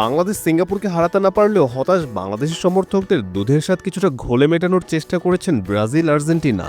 বাংলাদেশ সিঙ্গাপুরকে হারাতে না পারলেও হতাশ বাংলাদেশি সমর্থকদের দুধের স্বাদ কিছুটা ঘোলে মেটানোর চেষ্টা করেছেন ব্রাজিল আর্জেন্টিনা।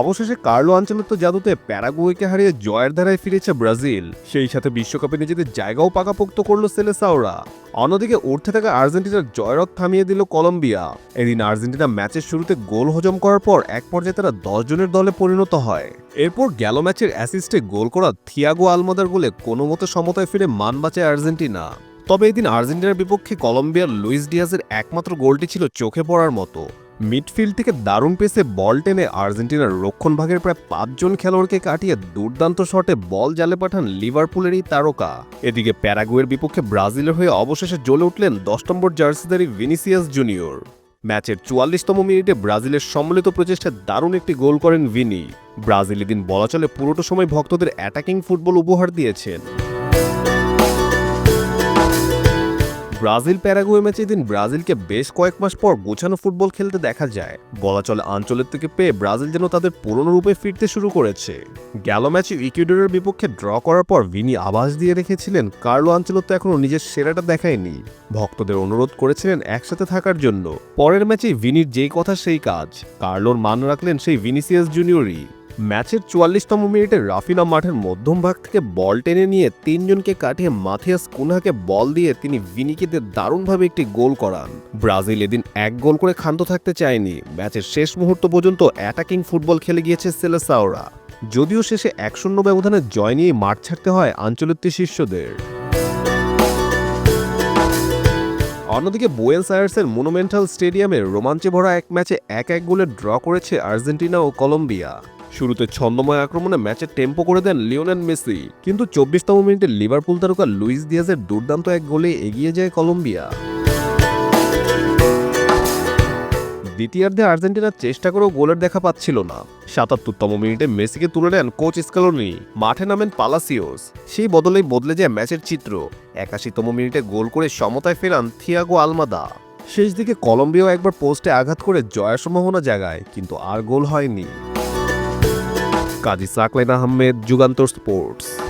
অবশেষে কার্লো আঞ্চলত্ব জাদুতে প্যারাগুয়েকে হারিয়ে জয়ের ধারায় ফিরেছে ব্রাজিল। সেই সাথে বিশ্বকাপে নিজেদের জায়গাও পাকাপোক্ত করল সেলেসাওরা। অন্যদিকে উঠতে থাকা আর্জেন্টিনার জয়রথ থামিয়ে দিল কলম্বিয়া। এদিন আর্জেন্টিনা ম্যাচের শুরুতে গোল হজম করার পর এক পর্যায়ে তারা দশ জনের দলে পরিণত হয়। এরপর গেল ম্যাচের অ্যাসিস্টে গোল করা থিয়াগো আলমাদার গোলে কোনো মতো সমতায় ফিরে মান বাঁচায় আর্জেন্টিনা। তবে এদিন আর্জেন্টিনার বিপক্ষে কলম্বিয়ার লুইস ডিয়াজের একমাত্র গোলটি ছিল চোখে পড়ার মতো। মিডফিল্ড থেকে দারুণ পেসে বল টেনে আর্জেন্টিনার রক্ষণ ভাগের প্রায় পাঁচজন খেলোয়াড়কে কাটিয়ে দুর্দান্ত শটে বল জালে পাঠান লিভারপুলের এই তারকা। এদিকে প্যারাগুয়ের বিপক্ষে ব্রাজিলের হয়ে অবশেষে জ্বলে উঠলেন দশ নম্বর জার্সিদারি ভিনিসিয়াস জুনিয়র। ম্যাচের চুয়াল্লিশতম মিনিটে ব্রাজিলের সম্মিলিত প্রচেষ্টায় দারুণ একটি গোল করেন ভিনি। ব্রাজিল এদিন বলা চলে পুরোটা সময় ভক্তদের অ্যাটাকিং ফুটবল উপহার দিয়েছেন। ব্রাজিল প্যারাগুয়ে ম্যাচে দিন ব্রাজিলকে বেশ কয়েক মাস পর গোছানো ফুটবল খেলতে দেখা যায়। বলা চলে আঞ্চলের থেকে পেয়ে ব্রাজিল যেন তাদের পুরনো রূপে ফিরতে শুরু করেছে। গেল ম্যাচে ইকুয়েডরের বিপক্ষে ড্র করার পর ভিনি আভাস দিয়ে রেখেছিলেন, কার্লো আঞ্চলত্ব এখনও নিজের সেরাটা দেখায়নি। ভক্তদের অনুরোধ করেছিলেন একসাথে থাকার জন্য। পরের ম্যাচে ভিনির যেই কথা সেই কাজ, কার্লোর মান রাখলেন সেই ভিনিসিয়াস জুনিয়রই। ম্যাচের চুয়াল্লিশতম মিনিটে রাফিনা মাঠের মধ্যম ভাগ থেকে বল টেনে নিয়ে তিনজনকে কাটিয়ে মাথিয়াস কুনহাকে বল দিয়ে তিনি ভিনিকে দিয়ে দারুণভাবে একটি গোল করান। ব্রাজিল এদিন এক গোল করে ক্ষান্ত থাকতে চায়নি। ম্যাচের শেষ মুহূর্ত পর্যন্ত অ্যাটাকিং ফুটবল খেলে গিয়েছে সেলেসাওরা। যদিও শেষে এক শূন্য ব্যবধানে জয় নিয়ে মাঠ ছাড়তে হয় আঞ্চলিক শিষ্যদের। অন্যদিকে বুয়েন্স আয়ার্সের মনুমেন্টাল স্টেডিয়ামে রোমাঞ্চে ভরা এক ম্যাচে এক এক গোলে ড্র করেছে আর্জেন্টিনা ও কলম্বিয়া। শুরুতে ছন্দময় আক্রমণে ম্যাচের টেম্পো করে দেন লিওনেল মেসি। কিন্তু চব্বিশতম মিনিটে লিভারপুল তারকা লুইস দিয়াজের দুর্দান্ত এক গোলে এগিয়ে যায় কলম্বিয়া। দ্বিতীয়ার্ধে আর্জেন্টিনার চেষ্টা করেও গোলের দেখা পাচ্ছিল না। সাতাত্তরতম মিনিটে মেসিকে তুলে নেন কোচ স্কালোনি, মাঠে নামেন পালাসিওস। সেই বদলেই বদলে যায় ম্যাচের চিত্র। একাশিতম মিনিটে গোল করে সমতায় ফেরান থিয়াগো আলমাদা। শেষ দিকে কলম্বিয়াও একবার পোস্টে আঘাত করে জয়ের সম্ভাবনা জাগায়, কিন্তু আর গোল হয়নি। কাজী সাকলেন আহমেদ যুগান্তর স্পোর্টস।